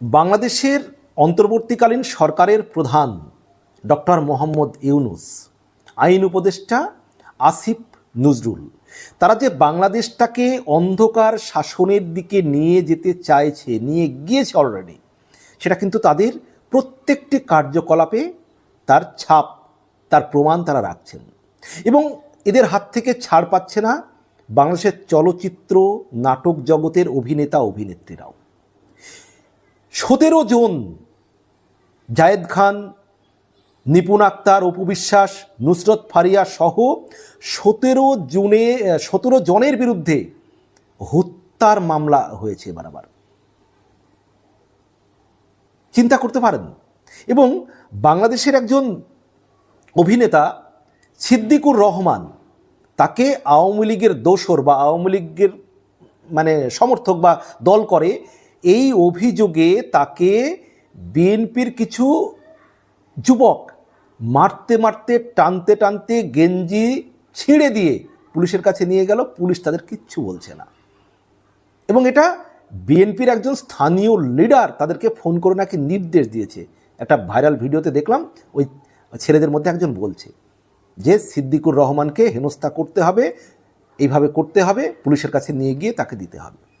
বাংলাদেশের অন্তর্বর্তীকালীন সরকারের প্রধান ডক্টর মোহাম্মদ ইউনুস, আইন উপদেষ্টা আসিফ নজরুল, তারা যে বাংলাদেশটাকে অন্ধকার শাসনের দিকে নিয়ে যেতে চাইছে, নিয়ে গিয়েছে অলরেডি সেটা কিন্তু তাদের প্রত্যেকটি কার্যকলাপে তার ছাপ, তার প্রমাণ তারা রাখছেন। এবং এদের হাত থেকে ছাড় পাচ্ছে না বাংলাদেশের চলচ্চিত্র, নাটক জগতের অভিনেতা, অভিনেত্রীরাও। সতেরো জন, জায়েদ খান, নিপুণ আক্তার, অপু বিশ্বাস, নুসরত ফারিয়া সহ সতেরো জুনে সতেরো জনের বিরুদ্ধে হত্যার মামলা হয়েছে বারবার চিন্তা করতে পারেন। এবং বাংলাদেশের একজন অভিনেতা সিদ্দিকুর রহমান, তাকে আওয়ামী লীগের দোসর বা আওয়ামী লীগের মানে সমর্থক বা দল করে এই অভিযোগে তাকে বিএনপির কিছু যুবক মারতে মারতে, টানতে টানতে গেঞ্জি ছিঁড়ে দিয়ে পুলিশের কাছে নিয়ে গেল। পুলিশ তাদের কিচ্ছু বলছে না। এবং এটা বিএনপির একজন স্থানীয় লিডার তাদেরকে ফোন করে নাকি নির্দেশ দিয়েছে। একটা ভাইরাল ভিডিওতে দেখলাম, ওই ছেলেদের মধ্যে একজন বলছে যে, সিদ্দিকুর রহমানকে হেনস্থা করতে হবে, এইভাবে করতে হবে, পুলিশের কাছে নিয়ে গিয়ে তাকে দিতে হবে।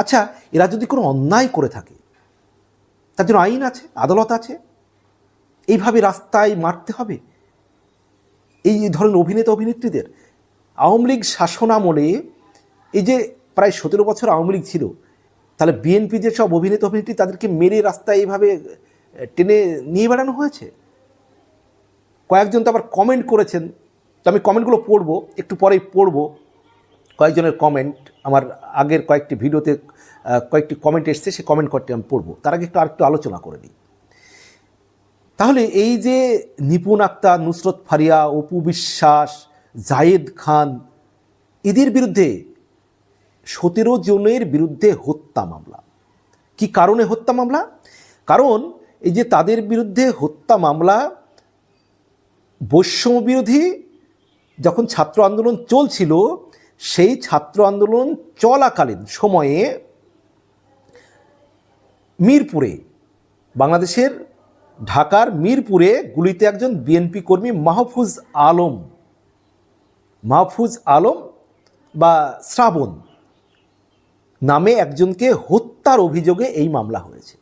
আচ্ছা এরা যদি কোনো অন্যায় করে থাকে, তার জন্য আইন আছে, আদালত আছে, এইভাবে রাস্তায় মারতে হবে? এই ধরনের অভিনেতা অভিনেত্রীদের আওয়ামী লীগ শাসনামলে এই যে প্রায় সতেরো বছর আওয়ামী লীগ ছিল, তাহলে বিএনপি যে সব অভিনেতা অভিনেত্রী তাদেরকে মেরে রাস্তায় এইভাবে টেনে নিয়ে বেড়ানো হয়েছে? কয়েকজন তো আবার কমেন্ট করেছেন, তো আমি কমেন্টগুলো পড়ব, একটু পরেই পড়ব। কয়েকজনের কমেন্ট আমার আগের কয়েকটি ভিডিওতে কয়েকটি কমেন্ট এসছে সে কমেন্ট কয়েকটি আমি পড়ব। তার আগে একটু আরেকটু আলোচনা করে নিই। তাহলে এই যে নিপুণ আক্তার, নুসরত ফারিয়া, অপু বিশ্বাস, জায়েদ খান, এদের বিরুদ্ধে সতেরো জনের বিরুদ্ধে হত্যা মামলা। কি কারণে হত্যা মামলা? কারণ এই যে তাদের বিরুদ্ধে হত্যা মামলা বৈষম্য বিরোধী যখন ছাত্র আন্দোলন চলছিল সেই ছাত্র আন্দোলন চলাকালীন সময়ে মিরপুরে, বাংলাদেশের ঢাকার মিরপুরে গুলিতে একজন বিএনপি কর্মী মাহফুজ আলম মাহফুজ আলম বা শ্রাবণ নামে একজনকে হত্যার অভিযোগে এই মামলা হয়েছে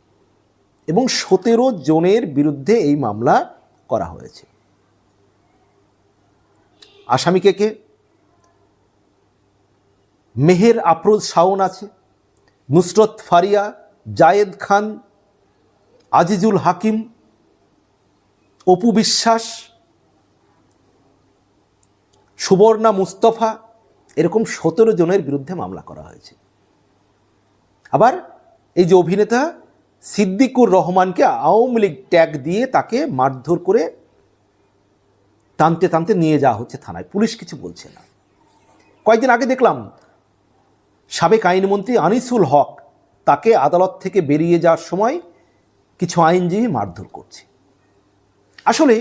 এবং সতেরো জনের বিরুদ্ধে এই মামলা করা হয়েছে। আসামিকে কে? মেহের আফরোজ শাওন আছে, নুসরত ফারিয়া, জায়েদ খান, আজিজুল হাকিম, অপু বিশ্বাস, সুবর্ণা মুস্তফা, এরকম সতেরো জনের বিরুদ্ধে মামলা করা হয়েছে। আবার এই যে অভিনেতা সিদ্দিকুর রহমানকে আওয়ামী লীগ ট্যাগ দিয়ে তাকে মারধর করে টানতে টানতে নিয়ে যাওয়া হচ্ছে থানায়। পুলিশ কিছু বলছে না। কয়েকদিন আগে দেখলাম সাবেক আইনমন্ত্রী আনিসুল হক তাকে আদালত থেকে বেরিয়ে যাওয়ার সময় কিছু আইনজীবী মারধর করছে। আসলে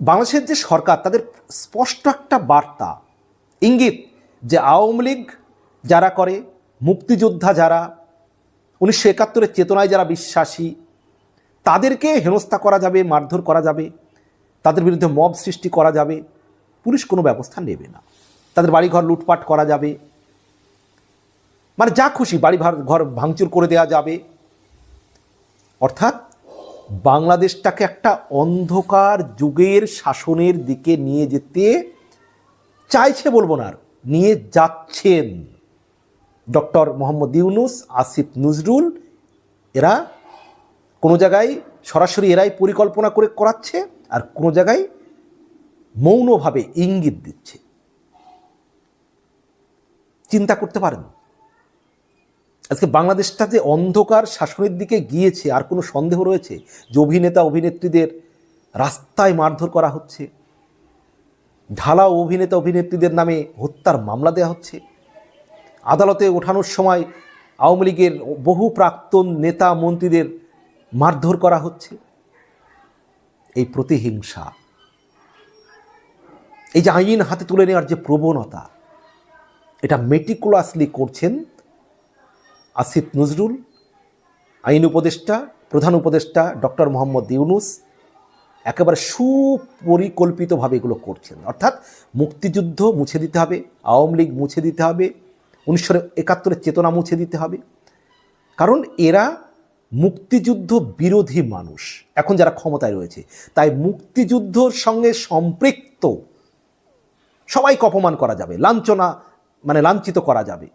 বাংলাদেশের যে সরকার, তাদের স্পষ্ট একটা বার্তা, ইঙ্গিত যে আওয়ামী লীগ যারা করে, মুক্তিযোদ্ধা যারা, উনিশশো একাত্তরের চেতনায় যারা বিশ্বাসী, তাদেরকে হেনস্থা করা যাবে, মারধর করা যাবে, তাদের বিরুদ্ধে মব সৃষ্টি করা যাবে, পুলিশ কোনো ব্যবস্থা নেবে না। তাদের বাড়িঘর লুটপাট করা যাবে মানে যা খুশি বাড়ি ঘর ভাঙচুর করে দেওয়া যাবে। অর্থাৎ বাংলাদেশটাকে একটা অন্ধকার যুগের শাসনের দিকে নিয়ে যেতে চাইছে বলব না আর, নিয়ে যাচ্ছেন। ডক্টর মোহাম্মদ ইউনুস আসিফ নজরুল এরা কোনো জায়গায় সরাসরি এরাই পরিকল্পনা করে করাচ্ছে আর কোনো জায়গায় মৌনভাবে ইঙ্গিত দিচ্ছে। চিন্তা করতে পারেন? আজকে বাংলাদেশটা যে অন্ধকার শাসনের দিকে গিয়েছে, আর কোনো সন্দেহ রয়েছে যে অভিনেতা, অভিনেত্রীদের রাস্তায় মারধর করা হচ্ছে? ঢালাও অভিনেতা, অভিনেত্রীদের নামে হত্যার মামলা দেওয়া হচ্ছে? আদালতে ওঠানোর সময় আওয়ামী লীগের বহু প্রাক্তন নেতা, মন্ত্রীদের মারধর করা হচ্ছে? এই প্রতিহিংসা, এই যে আইন হাতে তুলে নেওয়ার যে প্রবণতা, এটা মেটিকুলাসলি করছেন আসিফ নজরুল, আইন উপদেষ্টা, প্রধান উপদেষ্টা ডক্টর মোহাম্মদ ইউনুস একেবারে সুপরিকল্পিতভাবে এগুলো করছেন। অর্থাৎ মুক্তিযুদ্ধ মুছে দিতে হবে, আওয়ামী লীগ মুছে দিতে হবে, উনিশশো একাত্তরের চেতনা মুছে দিতে হবে। কারণ এরা মুক্তিযুদ্ধ বিরোধী মানুষ, এখন যারা ক্ষমতায় রয়েছে। তাই মুক্তিযুদ্ধর সঙ্গে সম্পৃক্ত সবাইকে অপমান করা যাবে, লাঞ্ছনা মানে লাঞ্ছিত করা যাবে।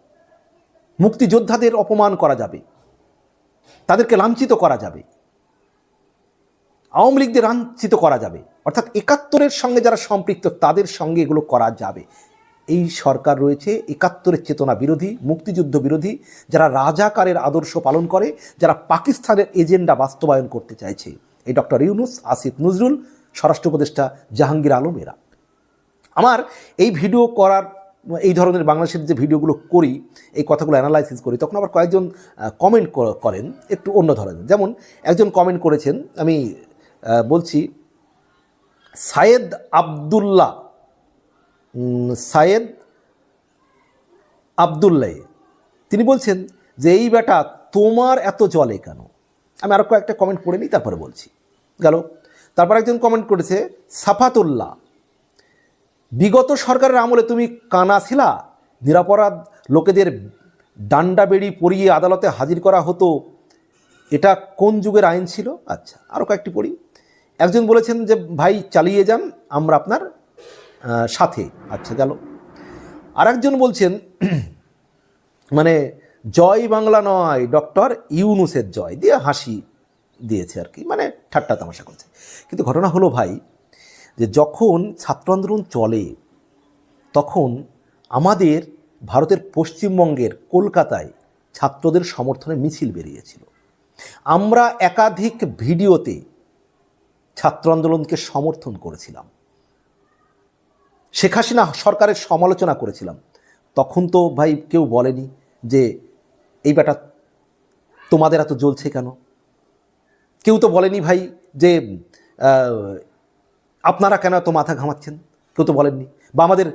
মুক্তিযোদ্ধাদের অপমান করা যাবে, তাদেরকে লাঞ্ছিত করা যাবে, আওয়ামী লীগদের লাঞ্ছিত করা যাবে, অর্থাৎ একাত্তরের সঙ্গে যারা সম্পৃক্ত তাদের সঙ্গে এগুলো করা যাবে। এই সরকার রয়েছে, একাত্তরের চেতনা বিরোধী, মুক্তিযুদ্ধ বিরোধী, যারা রাজাকারের আদর্শ পালন করে, যারা পাকিস্তানের এজেন্ডা বাস্তবায়ন করতে চাইছে। এই ডক্টর ইউনুস, আসিফ নজরুল, স্বরাষ্ট্র উপদেষ্টা জাহাঙ্গীর আলম এরা। আমার এই ভিডিও করার এই ধরনের বাংলাদেশের যে ভিডিওগুলো করি, এই কথাগুলো অ্যানালাইসিস করি, তখন আবার কয়েকজন কমেন্ট করেন, একটু অন্য ধরনের। যেমন একজন কমেন্ট করেছেন, আমি বলছি, সায়েদ আবদুল্লাহ সায়েদ আবদুল্লাহ, তিনি বলছেন যে, এই বেটা তোমার এত জলে কেন? আমি আরও কয়েকটা কমেন্ট পড়ে নিই, তারপরে বলছি। গেল। তারপর একজন কমেন্ট করেছে, সাফাতুল্লাহ বিগত সরকারের আমলে তুমি কানা ছিলা? নিরাপরাধ লোকেদের ডান্ডা বেড়ি পরিয়ে আদালতে হাজির করা হতো। এটা কোন যুগের আইন ছিল? আচ্ছা আরও কয়েকটি পড়ি। একজন বলেছেন যে, ভাই, চালিয়ে যান, আমরা আপনার সাথে। আচ্ছা গেল। আর একজন বলছেন মানে জয় বাংলা নয়, ডক্টর ইউনুসের জয়। দিয়ে হাসি দিয়েছে আর কি মানে ঠাট্টা তামাশা করছে। কিন্তু ঘটনা হলো, ভাই যে যখন ছাত্র আন্দোলন চলে, তখন আমাদের ভারতের পশ্চিমবঙ্গের কলকাতায় ছাত্রদের সমর্থনে মিছিল বেরিয়েছিল। আমরা একাধিক ভিডিওতে ছাত্র আন্দোলনকে সমর্থন করেছিলাম। শেখ হাসিনা সরকারের সমালোচনা করেছিলাম। তখন তো ভাই কেউ বলেনি যে, এই ব্যাটা, তোমাদের এত জ্বলছে কেন? কেউ তো বলেনি ভাই যে আপনারা কেন এত মাথা ঘামাচ্ছেন? কেউ তো বলেননি। বা আমাদের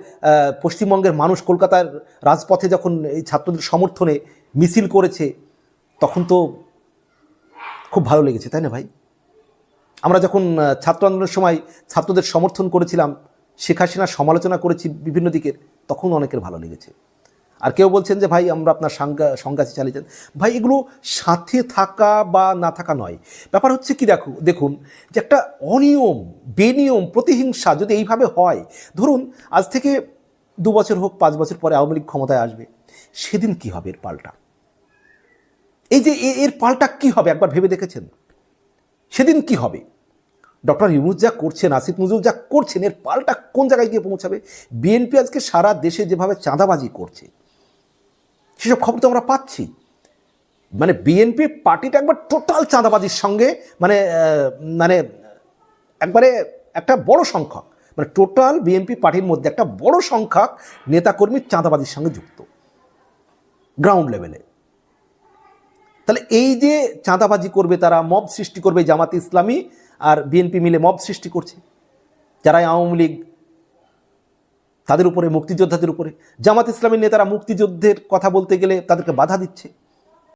পশ্চিমবঙ্গের মানুষ কলকাতার রাজপথে যখন এই ছাত্রদের সমর্থনে মিছিল করেছে, তখন তো খুব ভালো লেগেছে, তাই না ভাই? আমরা যখন ছাত্র আন্দোলনের সময় ছাত্রদের সমর্থন করেছিলাম, শেখ হাসিনার সমালোচনা করেছি বিভিন্ন দিকের, তখন অনেকের ভালো লেগেছে। আর কেউ বলছেন যে, ভাই, আমরা আপনার সংজ্ঞা সংজ্ঞাতে চালিয়ে যান ভাই, এগুলো সাথে থাকা বা না থাকা নয়। ব্যাপার হচ্ছে কি, দেখো, দেখুন, যে একটা অনিয়ম, বেনিয়ম, প্রতিহিংসা যদি এইভাবে হয়, ধরুন, আজ থেকে দু বছর হোক, পাঁচ বছর পরে আওয়ামী লীগ ক্ষমতায় আসবে, সেদিন কি হবে এর পাল্টা? এই যে এর পাল্টা কি হবে, একবার ভেবে দেখেছেন? সেদিন কি হবে? ডক্টর ইউনুস যা করছেন, আসিফ নজরুল যা করছেন, এর পাল্টা কোন জায়গায় গিয়ে পৌঁছাবে? বিএনপি আজকে সারা দেশে যেভাবে চাঁদাবাজি করছে সেসব খবর তো আমরা পাচ্ছি। মানে বিএনপি পার্টিটা একবার টোটাল চাঁদাবাজির সঙ্গে মানে মানে একবারে একটা বড় সংখ্যক। মানে টোটাল বিএনপি পার্টির মধ্যে একটা বড় সংখ্যক নেতাকর্মী চাঁদাবাজির সঙ্গে যুক্ত। গ্রাউন্ড লেভেলে। তাহলে এই যে চাঁদাবাজি করবে তারা, মব সৃষ্টি করবে জামাত ইসলামী আর বিএনপি মিলে মব সৃষ্টি করছে যারা আওয়ামী লীগ তাদের উপরে মুক্তিযোদ্ধাদের উপরে। জামাত ইসলামের নেতারা মুক্তিযুদ্ধের কথা বলতে গেলে তাদেরকে বাধা দিচ্ছে।